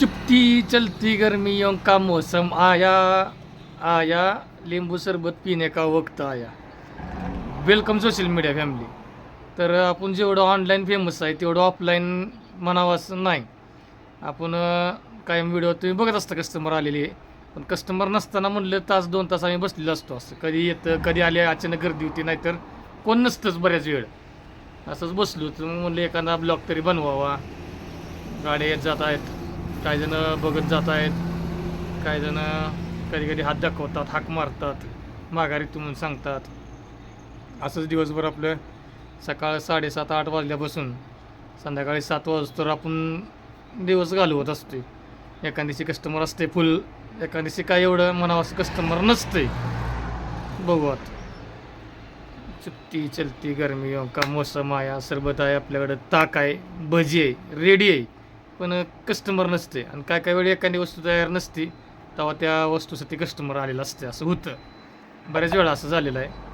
चुपती चलती गर्मियों का मौसम आया आया लिंबू सरबत पिणे का वक्त आया। वेलकम सोशल मीडिया फॅमिली तर आपण जेवढं ऑनलाईन फेमस आहे तेवढं ऑफलाईन म्हणावं असं नाही. आपण कायम व्हिडिओ तुम्ही बघत असता कस्टमर आलेले. पण कस्टमर नसताना म्हणलं तास दोन तास आम्ही बसलेलो असतो असं. कधी येतं कधी आले अचानक गर्दी होती नाहीतर कोण नसतंच बऱ्याच वेळ. असंच बसलो तर म्हणलं एखादा ब्लॉग तरी बनवावा. गाड्या येत जात आहेत. काही जण बघत जात आहेत काही जण कधी कधी हात दाखवतात हाक मारतात माघारी तुम्ही सांगतात. असंच दिवसभर आपलं सकाळ साडेसात आठ वाजल्यापासून संध्याकाळी सात वाजता आपण दिवस घालवत असतो एखाद्याशी कस्टमर असते फुल एखाद्याशी काय एवढं म्हणावं असं कस्टमर नसते बघू आता. चुपती चलती गरमी का मोसम आहे सरबत आहे आपल्याकडं ताक आहे भजी आहे रेडी आहे. पण कस्टमर नसते. आणि काय काय वेळी एखादी वस्तू तयार नसती तेव्हा त्या वस्तूसाठी कस्टमर आलेला असते. असं होतं. बऱ्याच वेळा असं झालेलं आहे.